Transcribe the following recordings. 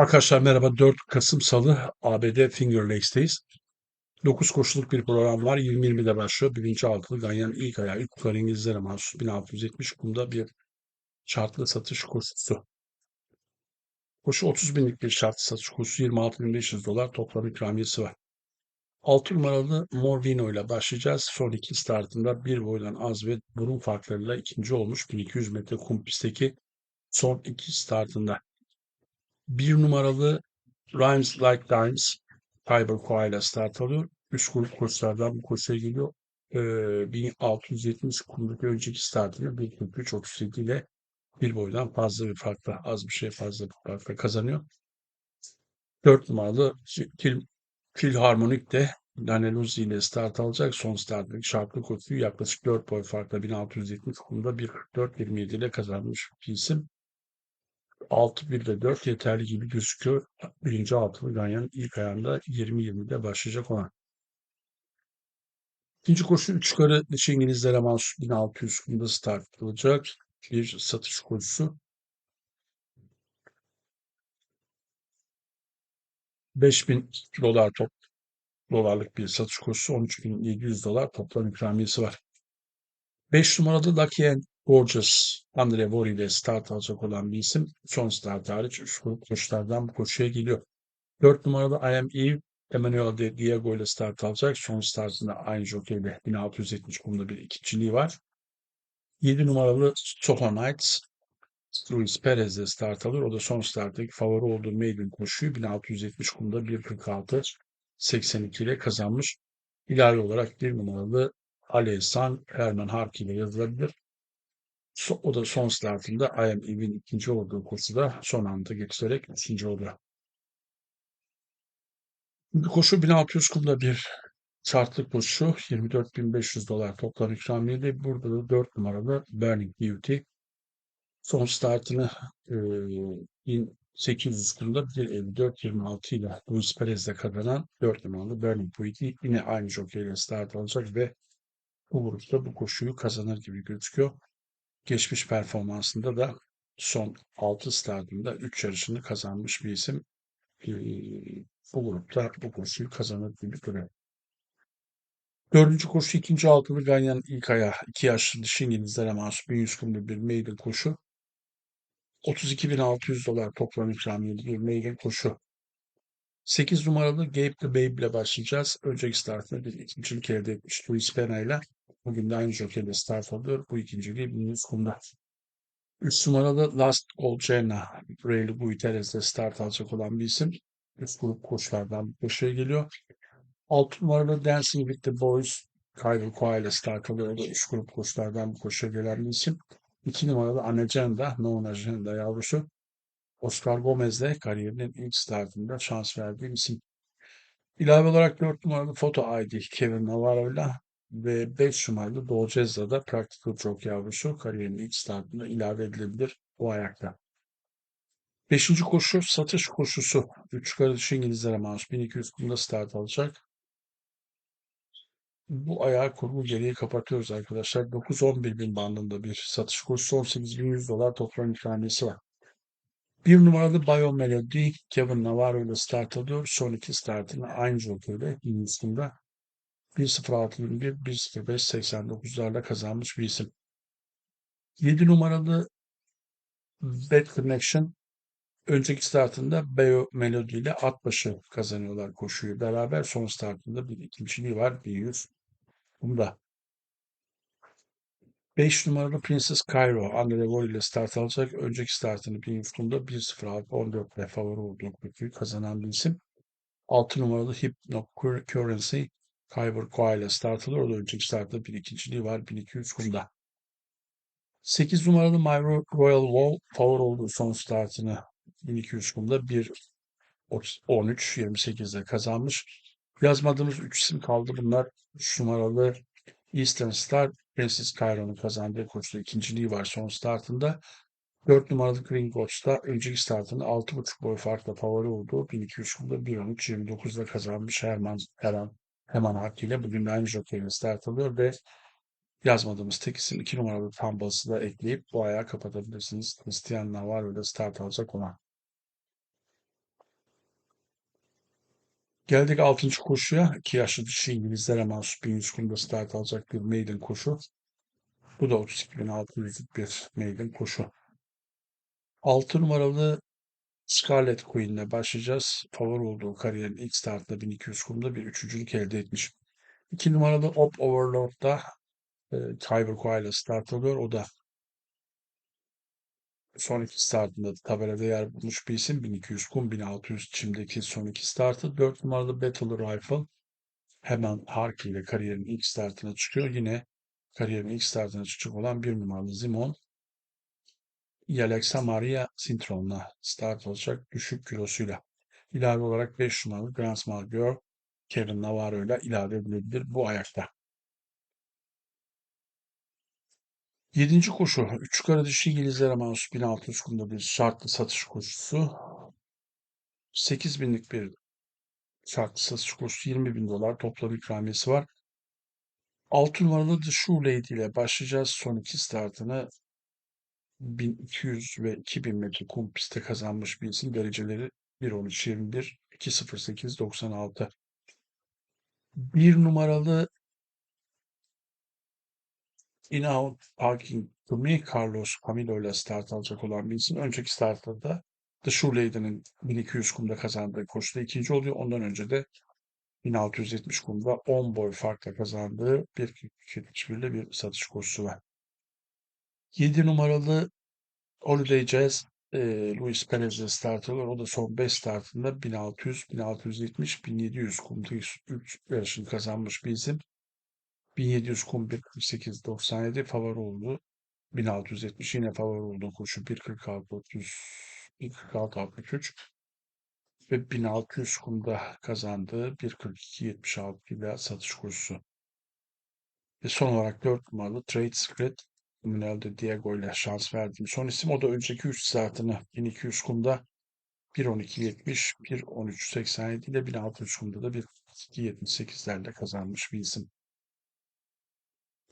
Arkadaşlar merhaba. 4 Kasım Salı ABD Finger Lakes'teyiz. 9 koşuluk bir program var. 20-20'de başlıyor. Birinci altılı Ganyan ilk ayağı. İlk kular İngilizlere mahsus 1670 kumda bir şartlı satış koşusu. Koşu 30 binlik bir şartlı satış koşusu 26.500 dolar toplam ikramiyesi var. 6 numaralı Morvino ile başlayacağız. Son iki startında bir boydan az ve burun farklarıyla ikinci olmuş 1200 metre kum pistteki son iki startında. Bir numaralı Rhymes Like Dimes Fiber Koa ile start alıyor. Üst grup koçlardan bu koçaya geliyor. Ee, 1670 kumdaki önceki startını 1.43.37 ile bir boydan fazla bir farkla, az bir şey fazla bir farkla kazanıyor. 4 numaralı Phil, Philharmonic de Daniel Uzi ile start alacak. Son startlık şartlı koçu yaklaşık 4 boy farkla 1670 kumda 1.44.27 ile kazanmış bir isim. 6, 1 ve 4 yeterli gibi gözüküyor. Birinci altılı Ganyan ilk ayağında 20-20'de başlayacak olan. İkinci koşu 3 yukarı dişi İngilizlere mahsus 1600 kumda start olacak. Bir satış koşusu. 5000 dolar top dolarlık bir satış koşusu 13.700 dolar toplam ikramiyesi var. 5 numaralı Lucky Gorgeous Andre Vori ile start alacak olan bir isim. Son start hariç 3 grup koşulardan bu koşuya geliyor. 4 numaralı I Am Eve Emmanuel de Diego ile start alacak. Son startında aynı jokeyle 1670 kumda bir ikinciliği var. 7 numaralı Soho Knights Luis Perez de start alır. O da son starttaki favori olduğu maiden koşuyu 1670 kumda 1.46 82 ile kazanmış. İlave olarak bir numaralı Ali San Herman Hark ile yazılabilir. O da son startında I Am Eve'in ikinci olduğu koşuda son anda geçerek ikinci oluyor. Koşu 1600 kumda bir şartlı koşu 24.500 dolar toplam ikramiyeli. Burada da 4 numaralı Burning Beauty son startını e, 1800 kumda 1.54.26 ile Luis Perez'de kazanan 4 numaralı Burning Beauty yine aynı jokeyle start alacak ve bu grupta bu koşuyu kazanır gibi gözüküyor. Geçmiş performansında da son 6 startında 3 yarışını kazanmış bir isim. Bu grupta bu koşuyu kazanır gibi duruyor. Dördüncü koşu ikinci altılı Ganyan ilk ayağı. iki yaşlı dişi İngilizlere mahsus 1100 kumlu bir maiden koşu. 32.600 dolar toplam ikramiyeli bir maiden koşu. 8 numaralı Gabe the Babe ile başlayacağız. Önceki startında bir ikincilik elde etmiş Luis Pena ile. Bugün de aynı jokeyle start alıyor. Bu ikinciliği 1100 kumda. 3 numaralı Last Gold Jenna, Rayleigh Guiterres'de start alacak olan bir isim. Üst grup koçlardan bir şey geliyor. 6 numaralı Dancing with the Boys, Kyle Koa ile start alıyor. Üst grup koçlardan bu koşuya gelen bir isim. 2 numaralı Anagenda, No Agenda yavrusu. Oscar Gomez'de kariyerinin ilk startında şans verdiği isim. İlave olarak 4 numaralı Foto ID Kevin Navarro ile ve 5 numaralı Dolcez'da da Practical Joke yavrusu kariyerinin ilk startında ilave edilebilir bu ayakta. Beşinci koşu satış koşusu. Üç kardeş İngilizlere mahsus 1200 kumda start alacak. Bu ayağı kurgu geriye kapatıyoruz arkadaşlar. 9-11 bin bandında bir satış koşusu 18.100 dolar toplam ikramiyesi var. Bir numaralı Bio Melody Kevin Navarro ile start alıyor. Son iki startını aynı jokerle Hindistan'da 1.06.21, 1.05.89'larla kazanmış bir isim. 7 numaralı Bad Connection önceki startında Bio Melody ile at başı kazanıyorlar koşuyu beraber. Son startında bir ikinciliği var 1100. Bunda. 5 numaralı Princess Cairo Andre Vol ile start alacak. Önceki startını 1100 kumda 1.06.14 ile favori olduğu kazanan bir isim. 6 numaralı Hypno Currency Kyber Koa ile start alıyor. O da önceki startta bir ikinciliği var 1200 kumda. 8 numaralı My Royal Wall favori olduğu son startını 1200 kumda 1 13 28'de kazanmış. Yazmadığımız 3 isim kaldı. Bunlar 3 numaralı Eastern Star Princess Cairo'nun kazandığı koşuda ikinciliği var son startında. 4 numaralı Green Gods'ta önceki startında 6.5 boy farkla favori olduğu 1200 kumda 1.13.29'da kazanmış Herman Heran hemen hakkıyla bugün de aynı jokeyle start alıyor ve yazmadığımız tek isim 2 numaralı Tumbles'ı da ekleyip bu ayağı kapatabilirsiniz. Christian Navarro ile start alacak olan. Geldik 6. koşuya. 2 yaşlı dişi İngilizlere mahsus 1100 kumda start alacak bir maiden koşu. Bu da 32.600'lük bir maiden koşu. 6 numaralı Scarlet Queen'le başlayacağız. Favori olduğu kariyerin ilk startında 1200 kumda bir üçüncülük elde etmiş. 2 numaralı Op Overload'da e, Kyber Koa start alıyor. O da son iki startında tabelada yer bulmuş bir isim. 1200 kum, 1600 çimdeki son iki startı. 4 numaralı Battle Rifle hemen Harki ile kariyerin ilk startına çıkıyor. Yine kariyerin ilk startına çıkacak olan bir numaralı Zimon Alexa Maria Sintron'la start olacak düşük kilosuyla. İlave olarak 5 numaralı Grand Small Girl Kevin Navarro ile ilave edilebilir bu ayakta. Yedinci koşu. Üç kara dişi İngilizlere mahsus 1600 kumda bir şartlı satış koşusu. 8 binlik bir şartlı satış koşusu 20 bin dolar toplam ikramiyesi var. 6 numaralı The Shoe Lady ile başlayacağız. Son iki startını 1200 ve 2000 metre kum pistte kazanmış bir isim. Dereceleri 1.13.21, 2.08.96. Bir numaralı In-Out Parking Me Carlos Camilo ile start alacak olan bir isim. Önceki startta da The Shoe Lady'nin 1200 kumda kazandığı koşuda ikinci oluyor. Ondan önce de 1670 kumda 10 boy farkla kazandığı 1.71 ile bir satış koşusu var. 7 numaralı Holiday Jazz e, Luis Perez'le start alıyor. O da son 5 startında 1600, 1670, 1700 kumda 3 yarışını kazanmış bir isim. 1700 kum 1.48 97 favori oldu. 1670 yine favori oldu koşu 1.46 30 1.46 63 ve 1600 kumda kazandığı 1.42 76 ile satış koşusu. Ve son olarak 4 numaralı Trade Secret Minel'de Diego ile şans verdiğim son isim. O da önceki 3 startını 1200 kumda 1.12.70, 1.13.87 ile 1600 kumda da 1.2.78'lerle kazanmış bir isim.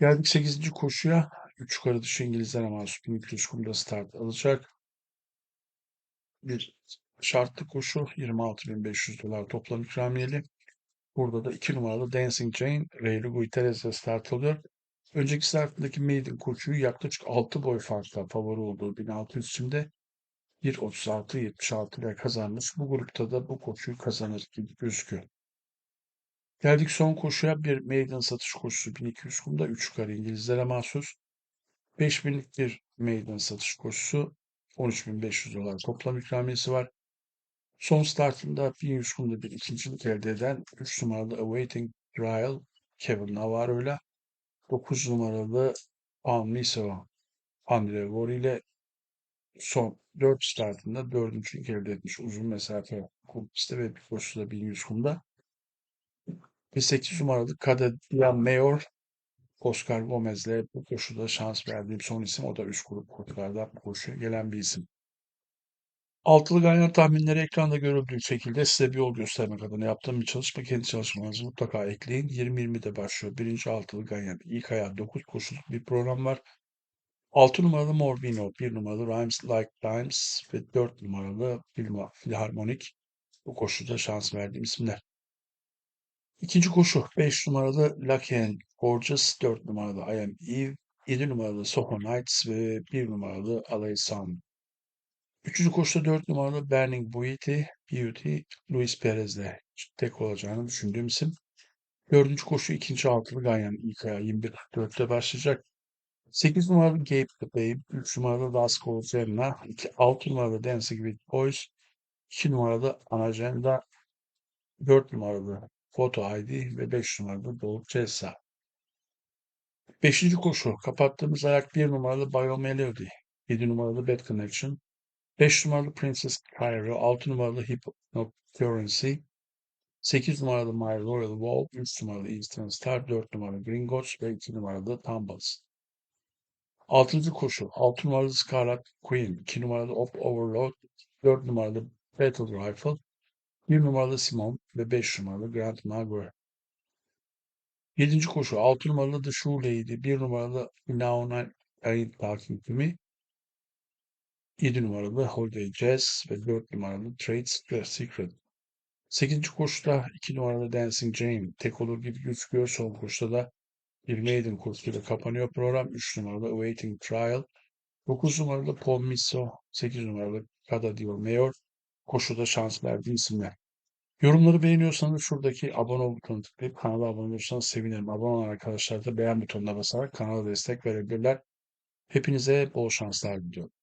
Geldik 8. koşuya. 3 yukarı dışı İngilizlere mahsus 1200 kumda start alacak. Bir şartlı koşu 26.500 dolar toplam ikramiyeli. Burada da 2 numaralı Dancing Jane Reylu Guiterres'e start alıyor. Önceki startındaki maiden koşuyu yaklaşık 6 boy farkla favori olduğu 1600 çimde 1.36-76 ile kazanmış. Bu grupta da bu koşuyu kazanır gibi gözüküyor. Geldik son koşuya bir maiden satış koşusu 1200 kumda 3 yukarı İngilizlere mahsus. 5000'lik bir maiden satış koşusu 13.500 dolar toplam ikramiyesi var. Son startında 1100 kumda bir ikincilik elde eden 3 numaralı Awaiting Trial Kevin Navarro ile 9 numaralı Anliso Andre Vori ile son 4 startında dördüncülük elde etmiş uzun mesafe kum pistte ve bir koşuda 1100 kumda. Ve 8 numaralı Cadedia Mayor Oscar Gomez'le bu koşuda şans verdiğim son isim. O da üst grup koşulardan bu koşuya gelen bir isim. Altılı ganyan tahminleri ekranda görüldüğü şekilde size bir yol göstermek adına yaptığım bir çalışma. Kendi çalışmanızı mutlaka ekleyin. 20-20'de başlıyor. Birinci altılı ganyan ilk ayağı 9 koşuluk bir program var. 6 numaralı Morbino, 1 numaralı Rhymes Like Rhymes ve 4 numaralı Philharmonic bu koşuda şans verdiğim isimler. İkinci koşu 5 numaralı Lucky and Gorgeous, 4 numaralı I Am Eve, 7 numaralı Soho Nights ve 1 numaralı Alay Sun. Üçüncü koşuda 4 numaralı Burning Beauty, Beauty Luis Perez'le tek olacağını düşündüğüm isim. Dördüncü koşu ikinci altılı Ganyan ilk ayağı 21.44'te başlayacak. 8 numaralı Gabe the Babe, 3 numaralı Vasco Zenna, 2, 6 numaralı Dancing with Boys, 2 numaralı Anagenda, 4 numaralı Photo ID ve 5 numaralı Doluk Cessa. Beşinci koşu kapattığımız ayak 1 numaralı Biomelody, 7 numaralı Bad Connection, 5 numaralı Princess Cairo, 6 numaralı Hypnocurrency, 8 numaralı My Royal Wall, 3 numaralı Eastern Star, 4 numaralı Gringotts ve 2 numaralı Tumbles. 6. koşu 6 numaralı Scarlet Queen, 2 numaralı Op Overload, 4 numaralı Battle Rifle, 1 numaralı Simon ve 5 numaralı Grand Maguire. 7. koşu 6 numaralı The Shoe Lady, 1 numaralı Inauna Ain't Talking To Me, 7 numaralı Holiday Jazz ve 4 numaralı Trade Secret. 8. koşuda 2 numaralı Dancing Jane tek olur gibi gözüküyor. Son koşuda da bir maiden kursuyla kapanıyor program. 3 numaralı Waiting Trial. 9 numaralı Paul Misso, 8 numaralı Cada Dior Mayor koşuda şans verdiği isimler. Yorumları beğeniyorsanız şuradaki abone ol butonuna tıklayıp kanala abone olursanız sevinirim. Abone olan arkadaşlar da beğen butonuna basarak kanala destek verebilirler. Hepinize bol şanslar diliyorum.